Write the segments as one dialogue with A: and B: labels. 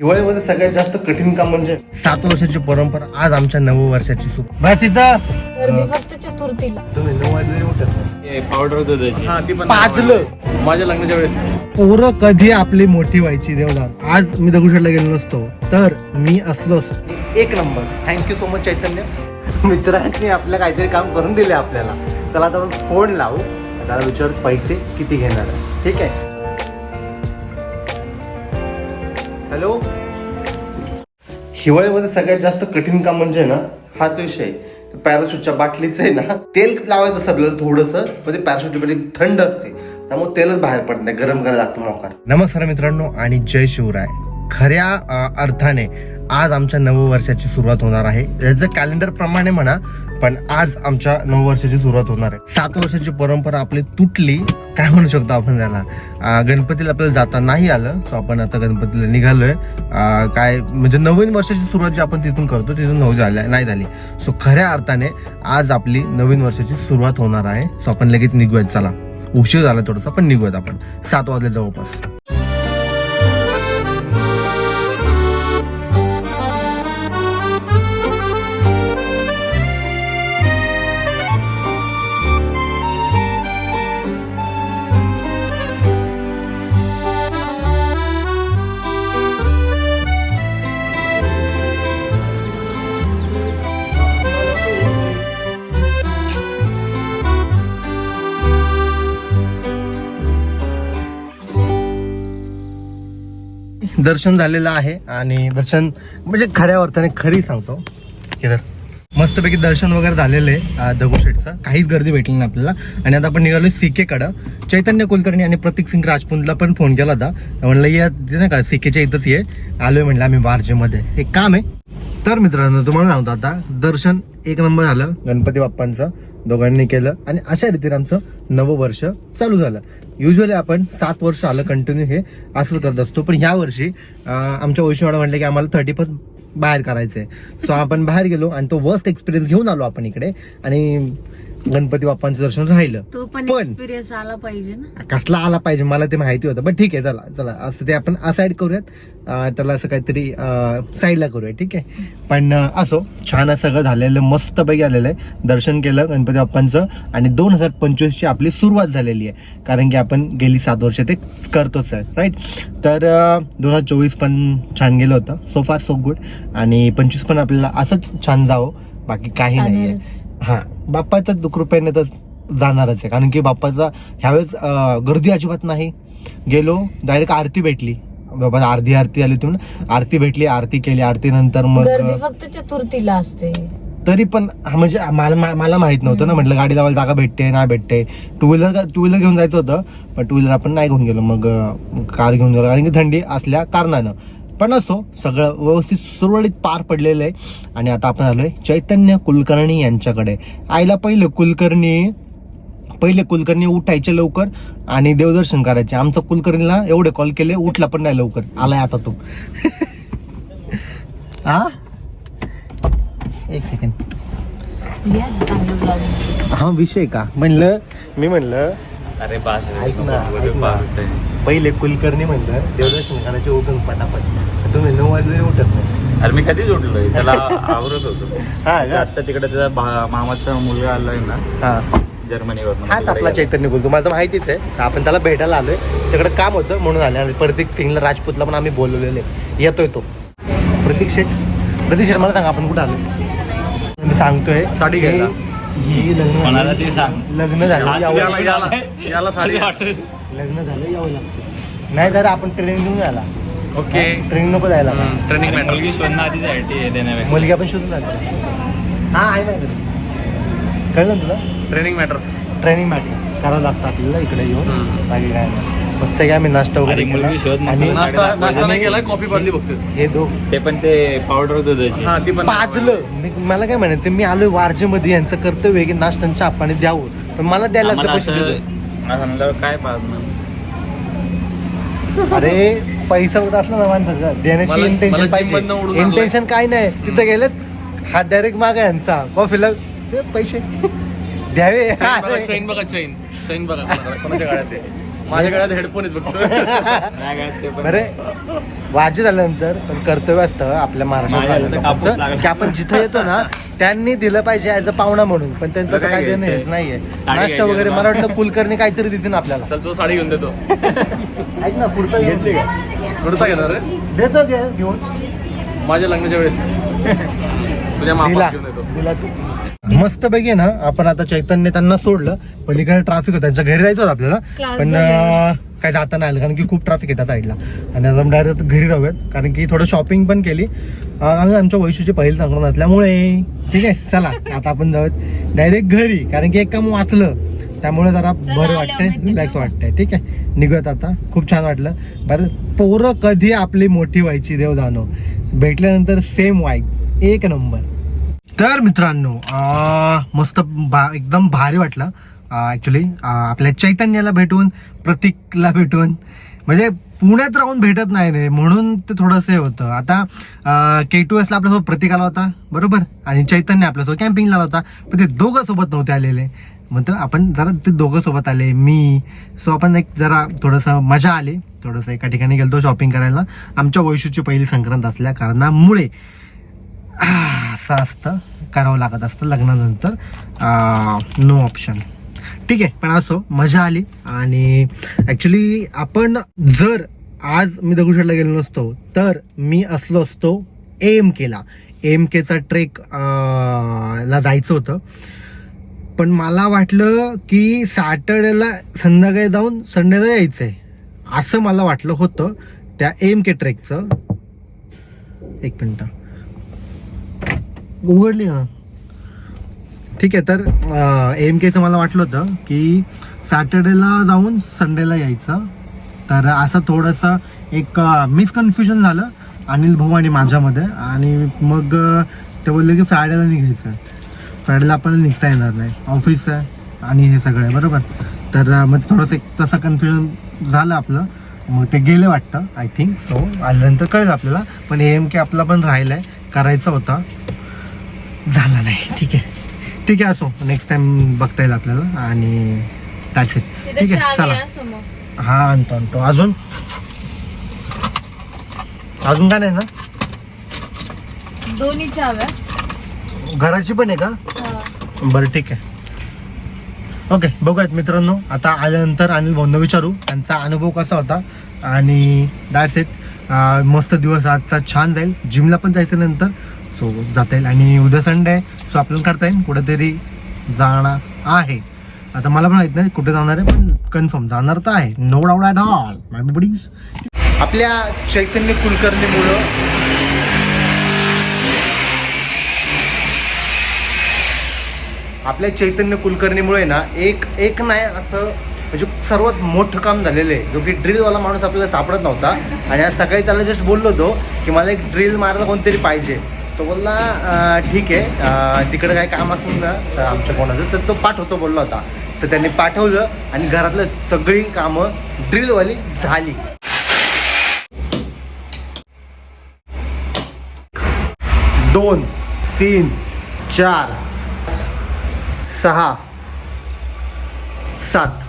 A: हिवाळ्यामध्ये सगळ्यात जास्त कठीण काम म्हणजे सात वर्षाची परंपरा आज आमच्या नव वर्षाची सुरू बस इथं.
B: गर्दी फक्त चतुर्थीला.
A: तुम्ही नऊ वाजले उठत.
C: पावडर दुधाची
D: हा ती पण
A: पाजलं.
D: माझ्या लग्नाच्या वेळेस.
A: पोरं कधी आपली मोठी व्हायची देवदार? आज मी दगडूशेठला गेलो नसतो. तर मी असलो असतो एक number. Thank you so much Chaitanya. मित्रांनी आपल्या काहीतरी काम करून दिले आपल्याला. त्याला आता आपण फोन लावू. त्याला विचार पैसे किती घेणार आहे? ठीक आहे? हॅलो? हिवाळ्यामध्ये सगळ्यात जास्त कठीण काम म्हणजे ना हाच विषय पॅराशूटच्या बाटलीचं आहे ना तेल लावायचं असतं आपल्याला थोडंसं म्हणजे पॅराशूट बाटली म्हणजे थंड असते. त्यामुळे तेलच बाहेर पडत नाही गरम करायला लागतं मोकार नमस्कार मित्रांनो आणि जय शिवराय. खऱ्या अर्थाने आज आमच्या नववर्षाची सुरुवात होणार आहे. त्याचं कॅलेंडर प्रमाणे म्हणा पण आज आमच्या नववर्षाची सुरुवात होणार आहे. सात वर्षाची परंपरा आपली तुटली काय म्हणू शकतो आपण त्याला? गणपतीला आपल्याला जाता नाही आलं सो आपण आता गणपतीला निघालोय. काय म्हणजे नवीन वर्षाची सुरुवात जी आपण तिथून करतो तिथून नऊ झाल्या नाही झाली. सो खऱ्या अर्थाने आज आपली नवीन वर्षाची सुरुवात होणार आहे. सो आपण लगेच निघूयात चला. उशीर झाला थोडंसं पण निघूयात आपण. सात वाजले जवळपास. दर्शन झालेलं आहे आणि दर्शन म्हणजे खऱ्या अर्थाने खरी सांगतो. इधर मस्तपैकी दर्शन वगैरे झालेलं आहे अं, दगडूशेठचं काहीच गर्दी भेटली नाही आपल्याला. आणि आता आपण निघालो सीकेकडं. चैतन्य कुलकर्णी आणि प्रतीक सिंग राजपूतला पण फोन केला होता. म्हणलं या नाही का सीकेच्या इथंच ये. आलोय म्हणलं आम्ही बारजेमध्ये. एक काम आहे. तर मित्रांनो तुम्हाला सांगतो आता दर्शन एक नंबर झालं गणपती बाप्पांचं दोघांनी केलं आणि अशा रीतीने आमचं नवं वर्ष चालू झालं. युजली आपण सात वर्ष आलं कंटिन्यू हे असंच करत असतो पण ह्या वर्षी आमच्या वैष्णवाडा म्हणले की आम्हाला थर्टी फर्स्ट बाहेर करायचं आहे सो आपण बाहेर गेलो आणि तो वर्स्ट एक्सपिरियन्स घेऊन आलो आपण इकडे आणि गणपती बाप्पांचं दर्शन राहिलं.
B: तो पण
A: पण-
B: एक्सपिरियन्स आला पाहिजे ना.
A: कसला आला पाहिजे मला ते माहिती होतं. पण ठीक आहे चला चला. असं ते आपण साईड करूयात. अं, त्याला असं काहीतरी साईडला करूया ठीक आहे? पण अं, असो छान असं सगळं झालेलं मस्तपैकी आलेलं आहे. दर्शन केलं गणपती बाप्पांचं आणि दोन हजार पंचवीसची आपली सुरुवात झालेली आहे. कारण की आपण गेली सात वर्ष ते करतोच आहे राईट तर दोन हजार चोवीस पण छान गेलं होतं. सो फार सो गुड आणि पंचवीस पण आपल्याला असंच छान जावं. बाकी काही नाही आहे
B: जाणारच.
A: हा. बाप्पाचं कृपेने तर जाणारच आहे. कारण की बाप्पाचा ह्यावेळेस गर्दी अजिबात नाही. गेलो डायरेक्ट आरती भेटली. बाबा अर्धी आरती आली होती म्हणून. आरती भेटली आरती केली. आरती नंतर मग
B: गर्दी फक्त चतुर्थीला असते.
A: तरी पण म्हणजे मला मला माहीत नव्हतं ना. म्हटलं गाडी लावायला जागा भेटते नाही भेटते. टू व्हीलर टू व्हीलर घेऊन जायचं होतं. पण टू व्हीलर आपण नाही घेऊन गेलो. मग कार घेऊन गेलो. कारण की थंडी असल्या कारणानं. पण असो सगळं व्यवस्थित सुरळीत पार पडलेलं आहे. आणि आता आपण आलोय चैतन्य कुलकर्णी यांच्याकडे. आईला पहिलं कुलकर्णी पहिले कुलकर्णी उठायचे लवकर आणि देवदर्शन करायचे. आमचं कुलकर्णीला एवढे कॉल केले उठला पण नाही लवकर. आलाय आता तो. हा एक सेकंड. हा विषय का? म्हणलं मी म्हणलं
C: अरे बास रे,
A: ऐक ना,
C: नको
A: ऐक
C: बोलू,
A: ना.
C: बास आहे.
A: पहिले कुलकर्णी म्हणलं देवदर्शन करायचे उठून पटापट. तुम्ही नऊ वाजले उठत नाही.
C: अरे मी कधीच उठलोय त्याला आवरत होतो.
A: हा का?
C: आता तिकडे त्याचा भा- मामाचा मुलगा आलाय ना
A: हा.
C: जर्मनीवर
A: हाच आपला चैतन्य कुल तुम्हाला तर माहितीच आहे. आपण त्याला भेटायला आलोय. त्याकडे काम होतं म्हणून आले. आणि प्रतीक सिंगला राजपूतला पण आम्ही बोलवलेले. येतोय तो. प्रतीक शेठ. प्रतीक शेठ मला सांगा आपण कुठं आलो मी सांगतोय
D: साडी घ्यायला.
A: ही लग्न
C: कोणाला ते सांग.
A: लग्न झालं. यावं
D: याला
A: लागतं.
D: याला याला साडी
A: लग्न झालं यावं लागतं नाही तर आपण ट्रेन घेऊन आला
D: ओके.
A: ट्रेन नको जायला.
D: ट्रेनिंग मॅटर
C: मुलगी शोधणं आधीच आहे देण्यापेक्षा.
A: मुलगी आपण शोधून आलो हा आहे माहिती कळलं ना तुला?
D: ट्रेनिंग मॅटर्स
A: ट्रेनिंग मॅटी करावं लागतं आपल्याला इकडे येऊन.
D: हम्म.
A: बाकी काय नाही. मस्त काय मी नाश्ता वगैरे केला. आणि
D: नाश्ता नाश्ता नाही केलाय कॉफी
A: हे दो.
C: ते पण ते पावडर दुधाची
D: हा ती पण
A: पाजलं. मी मला काय म्हणायचं मी आलोय वारजे मध्ये यांचं कर्तव्य आहे की नाश्त्यांचं आपण द्यावं. पण मला द्यायला लागतं
C: आम्हाला
A: पैसे
C: असं
A: देतो.
C: मला म्हणलं काय पाजणार
A: अरे पैसा होत असला ना माणसाचा. देण्याची
D: मला- मला
A: इंटेन्शन पाहिजे.
D: मधनं उडून आणलंय.
A: इंटेन्शन काय नाही. तिथे गेलेत हात डायरेक्ट मागा यांचा. कॉफीला ते पैसे द्यावे.
D: चैन बघा चैन बघा चैन चैन बघा कोणाच्या गाड्यात आहे. माझ्या गळ्यात हेडफोन आहेत फक्त.
A: बरे. वाजे झाल्यानंतर पण कर्तव्य असतं आपल्या महाराष्ट्रात. की आपण जिथं येतो ना त्यांनी दिलं पाहिजे ऍज अ पाहुणा म्हणून. पण त्यांचं तर
C: काय
A: देणं नाहीये. नाश्ता वगैरे? मला वाटतं कुलकर्णी काहीतरी देतील आपल्याला.
D: चल तो साडी घेऊन देतो.
A: ऐक ना पुढचं घेतली का?
D: कुर्ता घेणार रे
A: देतो घेऊन.
D: माझ्या लग्नाच्या वेळेस. तुझ्या
A: दिला. दिला तू. मस्त पैकी ना आपण आता चैतन्य त्यांना सोडलं. पलीकडे ट्रॅफिक होतं. त्यांच्या घरी जायचं होतं आपल्याला. पण काय जाता नाही आलं. कारण की खूप ट्रॅफिक आहे त्या साईडला आणि आता डायरेक्ट घरी जाऊयात. कारण की थोडं शॉपिंग पण केली. आमच्या वैशूचे पहिले संक्रांत असल्यामुळे ठीक आहे चला. आता आपण जाऊयात डायरेक्ट घरी. कारण की एक काम वाचलं. त्यामुळे जरा बरं वाटतंय रिलॅक्स? वाटतंय. ठीक आहे निघूयात आता. खूप छान वाटलं. बरं पोरं कधी आपली मोठी व्हायची देव जाणो. भेटल्यानंतर सेम वाईब एक नंबर. तर मित्रांनो मस्त बा एकदम भारी वाटलं. ॲक्च्युली आपल्या चैतन्याला भेटून प्रतीकला भेटून. म्हणजे पुण्यात राहून भेटत नाही रे म्हणून ते थोडंसं हे होतं. आता के टू एसला आपल्यासोबत प्रतीक आला होता बरोबर? आणि चैतन्य आपल्यासोबत कॅम्पिंगला आला होता पण ते दोघं सोबत नव्हते आलेले. म्हणतो आपण जरा ते दोघं सोबत आले मी. सो आपण एक जरा थोडंसं मजा आली. थोडंसं एका ठिकाणी गेलो शॉपिंग करायला. आमच्या वैशूची पहिली संक्रांत असल्या कारणामुळे. आह, असं असतं करावं लागत असतं लग्नानंतर नो ऑप्शन ठीक आहे पण असो मजा आली. आणि ॲक्च्युली आपण जर आज मी दगडूशेठला गेलो नसतो तर मी असलो असतो एम केला एम केचा ट्रेक ला जायचं होतं. पण मला वाटलं की सॅटर्डेला संध्याकाळी जाऊन संडेला यायचं आहे असं मला वाटलं होतं त्या एम के ट्रेकचं एक मिनटं. उघडली हां. ठीक आहे तर एम केचं मला वाटलं होतं की सॅटर्डेला जाऊन संडेला यायचं. तर असं थोडंसं एक मिसकन्फ्युजन झालं अनिल भाऊ आणि माझ्यामध्ये. आणि मग ते बोलले की फ्रायडेला निघायचं. फ्रायडेला आपल्याला निघता येणार नाही. ऑफिस आहे आणि हे सगळं आहे बरोबर? तर मग थोडंसं एक तसं कन्फ्युजन झालं आपलं. मग ते गेले वाटतं आय थिंक सो आल्यानंतर कळेल आपल्याला. पण एम के आपला पण राहिलाय करायचा होता. झाला नाही. ठीक आहे. ठीक आहे असो. नेक्स्ट टाइम बघता येईल आपल्याला आणि दॅट्स इट ठीक आहे चला. हा आणतो आणतो. अजून? अजून काय नाही ना?
B: दोन्ही
A: घराची पण आहे का. बरं ठीक आहे. ओके बघूयात मित्रांनो. आता आल्यानंतर अनिल भाऊंना विचारू. त्यांचा अनुभव कसा होता? आणि दॅट्स इट मस्त दिवस आजचा छान जाईल. जिमला पण जायचं नंतर. सो जाता येईल. आणि उद्या संडे आहे सो आपल्याला करता येईल. कुठेतरी जाणार आहे. आता मला पण माहीत नाही कुठे जाणार आहे पण कन्फर्म जाणार तर आहे. No doubt at all my buddies आपल्या चैतन्य कुलकर्णीमुळं आपल्या चैतन्य कुलकर्णीमुळे ना एक एक नाही असं म्हणजे सर्वात मोठं काम झालेलं आहे. जो की ड्रिलवाला माणूस आपल्याला सापडत नव्हता. आणि आज सकाळी त्याला जस्ट बोललो होतो की मला एक ड्रिल मारायला कोणतरी पाहिजे. तो बोलला ठीक आहे तिकडं काय काम असून ना तर आमच्या कोणाचं. तर तो पाठवतो बोलला होता. तर त्यांनी पाठवलं आणि घरातलं सगळी कामं ड्रिलवाली झाली. दोन तीन चार सहा सात.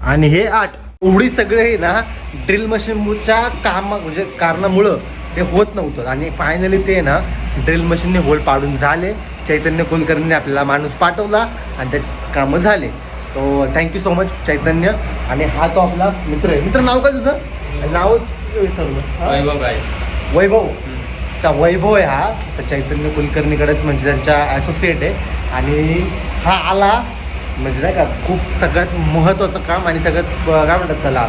A: आणि हे आठ. एवढी सगळे ना ड्रिल मशीनच्या काम म्हणजे कारणामुळं ते होत नव्हतं. आणि फायनली ते ना ड्रिल मशीनने होल पाडून झाले. चैतन्य कुलकर्णीने आपल्याला माणूस पाठवला आणि त्याचे कामं झाले. तो थँक्यू सो मच चैतन्य. आणि हा तो आपला मित्र आहे. मित्र नाव काय तुझं? नावच विसरलो?
C: वैभव
A: त्या वैभव? आहे हा. तर चैतन्य कुलकर्णीकडेच म्हणजे त्यांच्या ॲसोसिएट आहे. आणि हा आला म्हणजे नाही का खूप सगळ्यात महत्त्वाचं काम आणि सगळ्यात काय म्हणतात त्याला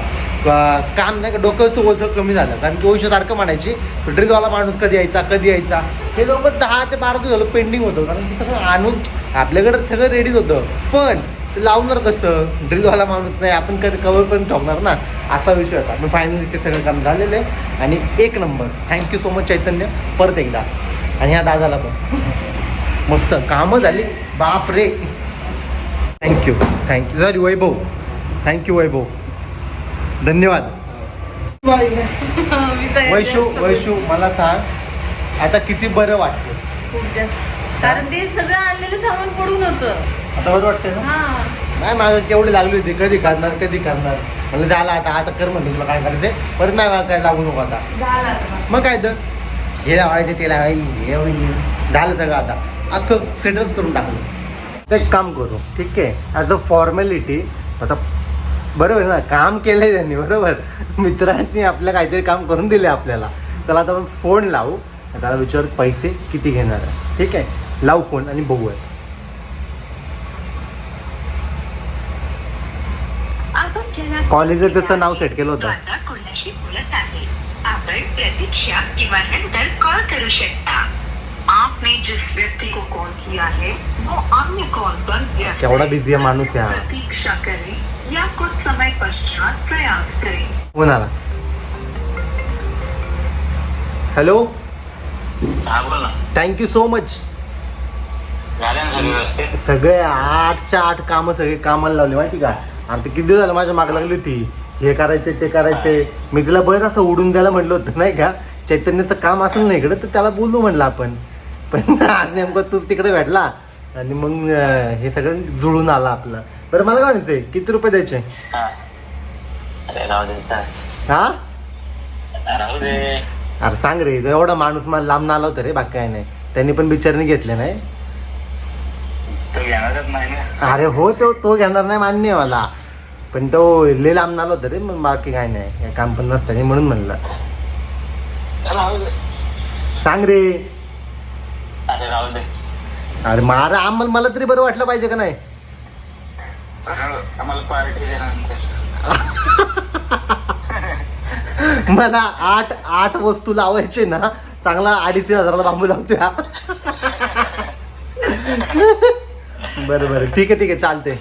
A: काम नाही का डोक्याचं ओझं कमी झालं. कारण की ओशो सारखं म्हणायची ड्रिलवाला माणूस कधी यायचा कधी यायचा? हे लोक दहा ते बारा दिवस झालं पेंडिंग होतं. कारण की सगळं आणून आपल्याकडं सगळं रेडीच होतं. पण ते लावणार कसं? ड्रिलवाला माणूस नाही. आपण कधी कवर पण ठोकणार ना? असा विषय होता. मी फायनली ते सगळं काम झालेलं आहे. आणि एक number. Thank you so much Chaitanya. परत एकदा. आणि ह्या दादाला पण. मस्त. कामं झाली. बाप रे thank you thank you sorry Vaibhav. Thank you Vaibhav. धन्यवाद. वैशू. वैशू मला सांग. आता किती बरं वाटतं
B: खूप जास्त. कारण ते सगळं आणलेलं सामान पडून होतं.
A: आता बरं वाटतंय ना?
B: हा.
A: नाही मागं केवढी लागली होती कधी करणार कधी करणार म्हणलं झालं आता आता कर म्हणलं तुला काय करायचंय. परत नाही काय लागू नको आता.
B: झालं.
A: मग काय तर. हे लावायचे ते लावायचे हे होईल. झालं सगळं आता. अख्खं सेटल्स करून टाकलं. एक काम करू ठीक आहे? ॲज अ फॉर्मॅलिटी आता बरोबर ना? काम केलंय त्यांनी बरोबर? मित्रांनी आपल्या काहीतरी काम करून दिले आपल्याला. त्याला आता आपण फोन लावू. त्याला विचार पैसे किती घेणार आहे? ठीक आहे? लावू फोन आणि बघूया.
E: कॉलेजला त्याचं नाव सेट केलं होतं.
A: होतं.
E: कोणाशी बोलत आहे आपण प्रतीक्षा किंवा नंतर कॉल करू शकता. आपने जिस व्यक्ति को कॉल किया है वो अन्य कॉल पर
A: केवढा busy आहे माणूस यार.
E: प्रतीक्षा करें या कुछ समय पश्चात प्रयास करें.
A: आला हॅलो
F: हा बोल
A: थँक्यू सो मच
F: झालं ना सगळं व्यवस्थित?
A: सगळे आठच्या आठ कामं सगळे कामाला लावले माहिती का? आणि ते किती दिवस झालं माझ्या मागे लागली होती? हे करायचे ते करायचे मी तिला बरेच असं उडून द्यायला म्हटलं होतं नाही का? चैतन्याचं काम असेल ना इकडं तर त्याला बोलू म्हणलं आपण. पण आज नेमकं तूच तिकडे भेटला आणि मग अं, हे सगळं जुळून आलं आपलं. बरं मला काय म्हणायचंय? किती रुपये द्यायचे?
F: हा. अरे राहू दे चल.
A: हा?
F: राहू दे.
A: अरे सांग रे एवढा माणूस मला लांब आला होता रे बाकी काय नाही त्यांनी पण बिचारने घेतले नाही. अरे हो तो तो घेणार नाही मान्य मला. पण तो लय लांब नाला होता रे मग बाकी काय नाही. काम पण नसतं म्हणून म्हणलं. सांग रे.
F: अरे राहू दे.
A: अरे मारा आम्हाला मला तरी बरं वाटलं पाहिजे का नाही?
F: दे. आम्हाला पार्टी
A: मला आठ आठ वस्तू लावायचे ना चांगला अडीच तीन हजाराला बांबू लावत्या बरं बरं. ठीक आहे ठीक आहे. चालते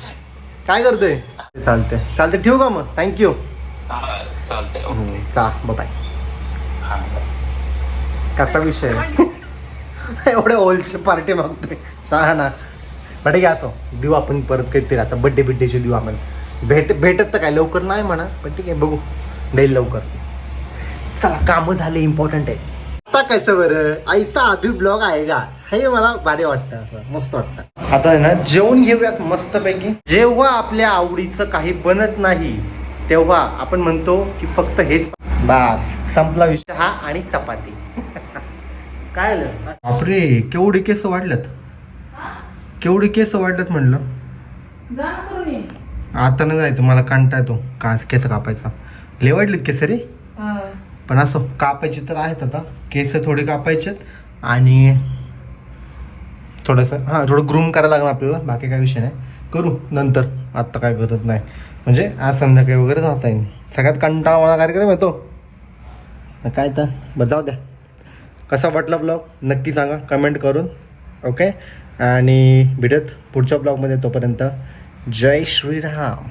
A: काय करतोय? चालते चालते ठेवू का मग? थँक्यू
F: हा, ओके.
A: चा. बाय
F: हा
A: कसा विषय? एवढ्या ओल्डची पार्टी मागतोय. सांगा ना. ठीक आहे असो. देऊ आपण परत काहीतरी. आता बड्डे बिड्डेची देऊ आपण भेट भेटत तर काय? लवकर नाही म्हणा. पण ठीक आहे बघू. देईल लवकर. चला कामं झाले इम्पॉर्टंट आहे. आता कसं बरं आईचा अभि ब्लॉग आहे का? हे मला भारी वाटतं असं मस्त वाटतं. आता आहे ना जेवण घेऊयात मस्तपैकी. जेव्हा आपल्या आवडीचं काही बनत नाही तेव्हा आपण म्हणतो की फक्त हेच. बास संपला विषय. हा आणि चपाती. काय आलं? बापरे केवढे केस वाढलेत? केवढे केस वाढलेत म्हणलं. आता नाही जायचं मला कंटा येतो. का केस कापायचा. लय वाढलेत केस रे.
B: हा.
A: पण असं कापायचे तर आहेत आता. केस थोडे कापायचे आणि थोडंसं हां थोडं ग्रूम करायला लागणार आपल्याला बाकी काय विषय नाही. करू नंतर आत्ता काय गरज नाही. म्हणजे आज संध्याकाळी वगैरे जाता येईल. सगळ्यात कंटाळा कार्यक्रम येतो काय तर बरं जाऊ द्या. कसा वाटला ब्लॉग? नक्की सांगा कमेंट करून. ओके? आणि भेटत पुढच्या ब्लॉगमध्ये तोपर्यंत. जय श्रीराम.